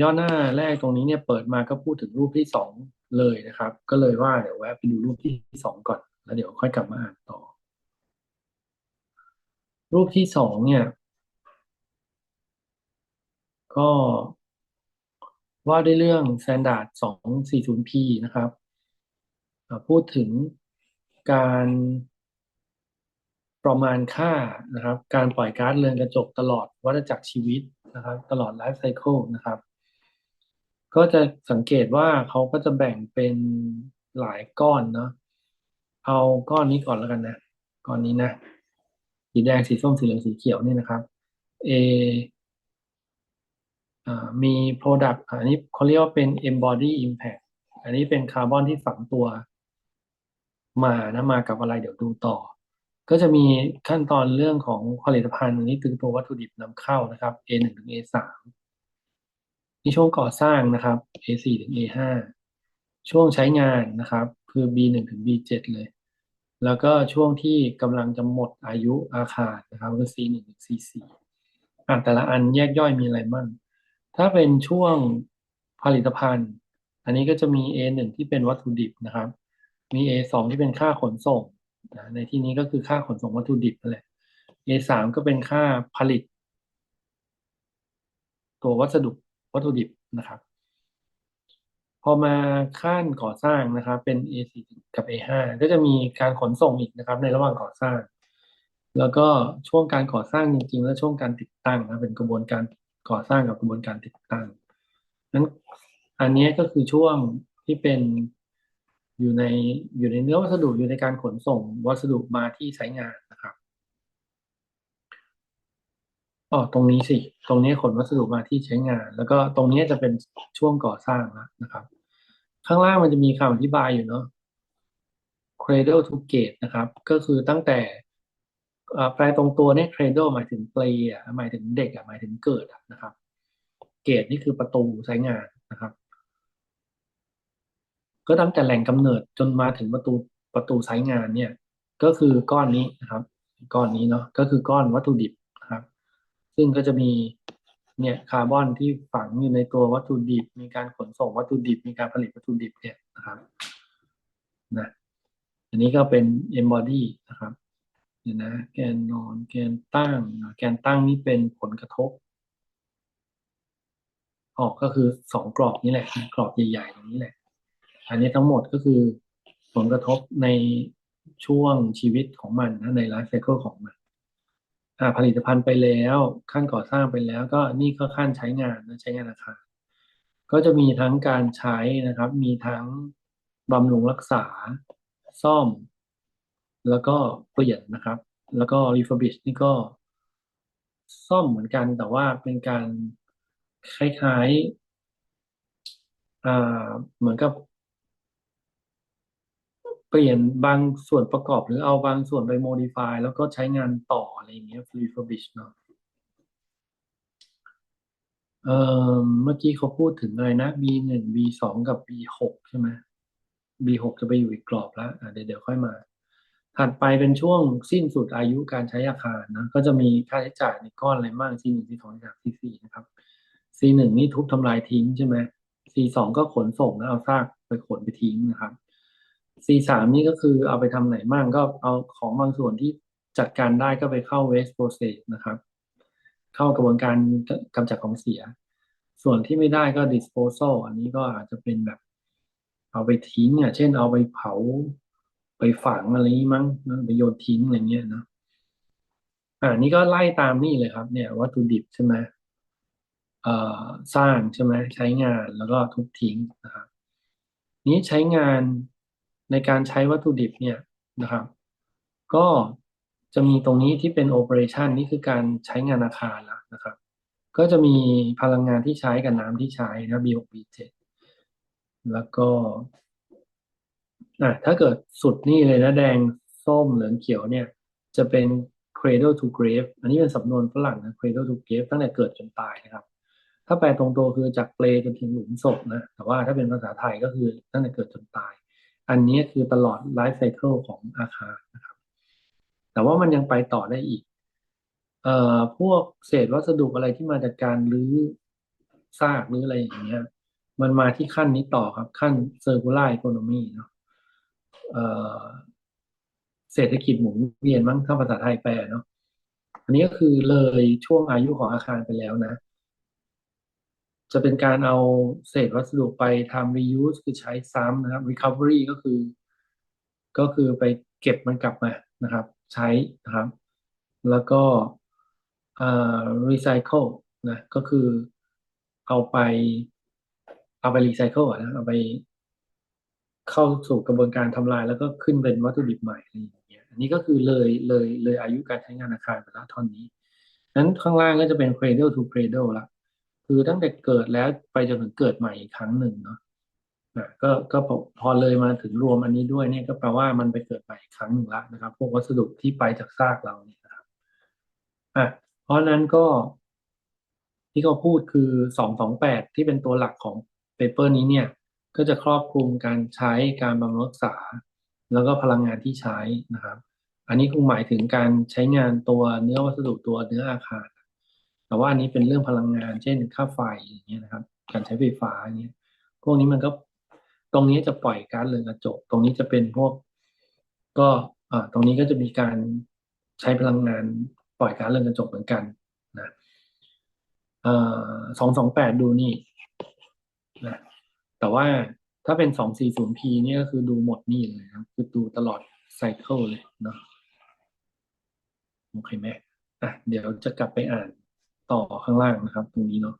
ย่อหน้าแรกตรงนี้เนี่ยเปิดมาก็พูดถึงรูปที่สองเลยนะครับ ก็เลยว่าเดี๋ยวแวะไปดูรูปที่สองก่อน แล้วเดี๋ยวค่อยกลับมาอ่านต่อ รูปที่สองเนี่ย ก็ว่าด้วยเรื่อง Standard 240p นะครับ พูดถึงการประมาณค่านะครับ การปล่อยก๊าซเรือนกระจกตลอดวัฏจักรชีวิต นะครับ ตลอดไลฟ์ไซเคิลนะครับ ก็จะสังเกตว่าเขาก็จะแบ่งเป็นหลายก้อนเนาะเอาก้อนนี้ก่อนแล้วกันนะ ก้อนนี้นะ สีแดงสีส้มสีเหลืองสีเขียวนี่นะครับ A อ่ามี product อันนี้เขาเรียกว่าเป็น embody impact อันนี้เป็นคาร์บอนที่ฝังตัว มานะมากับอะไรเดี๋ยวดูต่อ ก็จะมีขั้นตอนเรื่องของผลิตภัณฑ์อันนี้คือตัววัตถุดิบนำเข้านะครับ A1 ถึง A3 มีช่วงก่อสร้างนะครับ A4 ถึง A5 ช่วงใช้งานนะครับ คือ B1 ถึง B7 เลย แล้วก็ช่วงที่กำลังจะหมดอายุอาคารนะครับก็ C1 ถึง C4 อะแต่ละอันแยกย่อยมีอะไรบ้างถ้าเป็นช่วงผลิตภัณฑ์ อันนี้ก็จะมี A1 ที่เป็นวัตถุดิบนะครับ มี A2 ที่เป็นค่าขนส่ง นะในที่นี้ก็คือค่าขนส่งวัตถุดิบนั่นแหละ A3 ก็เป็นค่าผลิต ตัววัสดุวัตถุดิบนะครับ พอมาขั้นก่อสร้างนะครับ เป็น A4 กับ A5 ก็จะมีการขนส่งอีกนะครับ ในระหว่างก่อสร้าง แล้วก็ช่วงการก่อสร้างจริง ๆ และช่วงการติดตั้งนะเป็นกระบวนการก่อสร้างกับกระบวนการติดตั้งนั้นอันนี้ก็คือช่วงที่เป็น อยู่ในอยู่ในเนื้อวัสดุอยู่ในการขนส่งวัสดุมาที่ใช้งานนะครับอ๋อตรงนี้สิ ตรงนี้ขนวัสดุมาที่ใช้งาน แล้วก็ตรงนี้จะเป็นช่วงก่อสร้างแล้วนะครับ ข้างล่างมันจะมีคำอธิบายอยู่เนาะ cradle to gate นะครับ ก็คือตั้งแต่แปลตรงตัวเนี่ย cradle หมายถึง play หมายถึงเด็กหมายถึงเกิดนะครับ gate นี่คือประตูใช้งานนะครับ ก็ตั้งแต่แหล่งกำเนิดจนมาถึงประตูประตูใช้งานเนี่ย ก็คือก้อนนี้นะครับ ก้อนนี้เนาะก็คือก้อนวัตถุดิบนะครับ ซึ่งก็จะมีเนี่ยคาร์บอนที่ฝังอยู่ในตัววัตถุดิบ มีการขนส่งวัตถุดิบ มีการผลิตวัตถุดิบเนี่ยนะครับนะอันนี้ก็เป็น embody นะครับเดี๋ยวนะแกนนอนแกนตั้ง แกนตั้งนี่เป็นผลกระทบ ออกก็คือสองกรอบนี้แหละ กรอบใหญ่ๆตรงนี้แหละ อันนี้ทั้งหมดก็คือผลกระทบในช่วงชีวิตของมันนะในไลฟ์ไซเคิลของมันผลิตภัณฑ์ไปแล้วขั้นก่อสร้างไปแล้ว ก็นี่ก็ขั้นใช้งานนะใช้งานอาคารก็จะมีทั้งการใช้นะครับ มีทั้งบำรุงรักษา ซ่อม แล้วก็เปลี่ยนนะครับ แล้วก็ refurbish นี่ก็ซ่อมเหมือนกัน แต่ว่าเป็นการคล้ายๆเหมือนกับ เปลี่ยนบางส่วนประกอบหรือเอาบางส่วนไป modify แล้วก็ใช้งานต่ออะไรอย่างเงี้ย refurbish เนาะเอ่อเมื่อกี้เขาพูดถึงอะไรนะ B หนึ่ง B สองกับ B หกใช่ไหม B หกจะไปอยู่อีกกรอบแล้วอะเดี๋ยวเดี๋ยวค่อยมา ถัดไปเป็นช่วงสิ้นสุดอายุการใช้อาคารนะ ก็จะมีค่าใช้จ่ายในก้อนอะไรบ้าง C หนึ่ง C สอง C สาม C สี่นะครับ C หนึ่งนี่ทุบทำลายทิ้งใช่ไหม C สองก็ขนส่งแล้วเอาซากไปขนไปทิ้งนะครับ C สามนี่ก็คือเอาไปทำไหนบ้างก็เอาของบางส่วนที่จัดการได้ก็ไปเข้า waste process นะครับ เข้ากระบวนการกำจัดของเสีย ส่วนที่ไม่ได้ก็ disposal อันนี้ก็อาจจะเป็นแบบ เอาไปทิ้งอะเช่นเอาไปเผาไปฝังอะไรนี้มั้งไปโยนทิ้งอะไรเงี้ยนะอ่านี่ก็ไล่ตามนี่เลยครับ เนี่ยวัตถุดิบใช่ไหมเอ่อสร้างใช่ไหมใช้งานแล้วก็ทุบทิ้งนะครับนี้ใช้งาน ในการใช้วัตถุดิบเนี่ยนะครับ ก็จะมีตรงนี้ที่เป็น operation นี่คือการใช้งานอาคารแล้วนะครับ ก็จะมีพลังงานที่ใช้กับน้ำที่ใช้นะ B6 B7 แล้วก็อะถ้าเกิดสุดนี่เลยนะแดงส้มเหลืองเขียวเนี่ย จะเป็น cradle to grave อันนี้เป็นสำนวนฝรั่งนะ cradle to grave ตั้งแต่เกิดจนตายนะครับ ถ้าแปลตรงตัวคือจากเปลจนถึงหลุมศพนะ แต่ว่าถ้าเป็นภาษาไทยก็คือตั้งแต่เกิดจนตาย อันนี้คือตลอดไลฟ์ไซเคิลของอาคารนะครับ แต่ว่ามันยังไปต่อได้อีก เอ่อพวกเศษวัสดุอะไรที่มาจากการรื้อซากหรืออะไรอย่างเงี้ย มันมาที่ขั้นนี้ต่อครับ ขั้น circular economy เนาะเอ่อเศรษฐกิจหมุนเวียนมั้งถ้าภาษาไทยแปลเนาะอันนี้ก็คือเลยช่วงอายุของอาคารไปแล้วนะ จะเป็นการเอาเศษวัสดุไปทำ reuse คือใช้ซ้ำนะครับ recovery ก็คือ ก็คือไปเก็บมันกลับมานะครับ ใช้นะครับ แล้วก็อ่า recycle นะก็คือเอาไป เอาไป recycle นะเอาไปเข้าสู่กระบวนการทำลาย แล้วก็ขึ้นเป็นวัตถุดิบใหม่อะไรอย่างเงี้ยอันนี้ก็คือเลยเลยเลยอายุการใช้งานอาคารไปแล้วท่อนนี้นั้นข้างล่างก็จะเป็น cradle to cradle ละ คือตั้งแต่เกิดแล้วไปจนถึงเกิดใหม่อีกครั้งหนึ่งเนาะอะก็ก็พอเลยมาถึงรวมอันนี้ด้วยเนี่ยก็แปลว่ามันไปเกิดใหม่อีกครั้งหนึ่งละนะครับ พวกวัสดุที่ไปจากซากเราเนี่ยนะครับอะเพราะฉะนั้นก็ที่เขาพูดคือสองสองแปดที่เป็นตัวหลักของเปเปอร์นี้เนี่ย ก็จะครอบคลุมการใช้การบำรุงรักษา แล้วก็พลังงานที่ใช้นะครับ อันนี้คงหมายถึงการใช้งานตัวเนื้อวัสดุตัวเนื้ออาคาร แต่ว่าอันนี้เป็นเรื่องพลังงาน เช่นค่าไฟอย่างเงี้ยนะครับ การใช้ไฟฟ้าอย่างเงี้ย พวกนี้มันก็ตรงนี้จะปล่อยก๊าซเรือนกระจก ตรงนี้จะเป็นพวก ก็อ่าตรงนี้ก็จะมีการใช้พลังงานปล่อยก๊าซเรือนกระจกเหมือนกันนะอ่าสองสองแปดดูนี่นะแต่ว่าถ้าเป็นสองสี่ศูนย์พีนี่ก็คือดูหมดนี่เลยครับคือดูตลอดไซเคิลเลยเนาะโอเคไหมอะเดี๋ยวจะกลับไปอ่าน ต่อข้างล่างนะครับ ตรงนี้เนาะ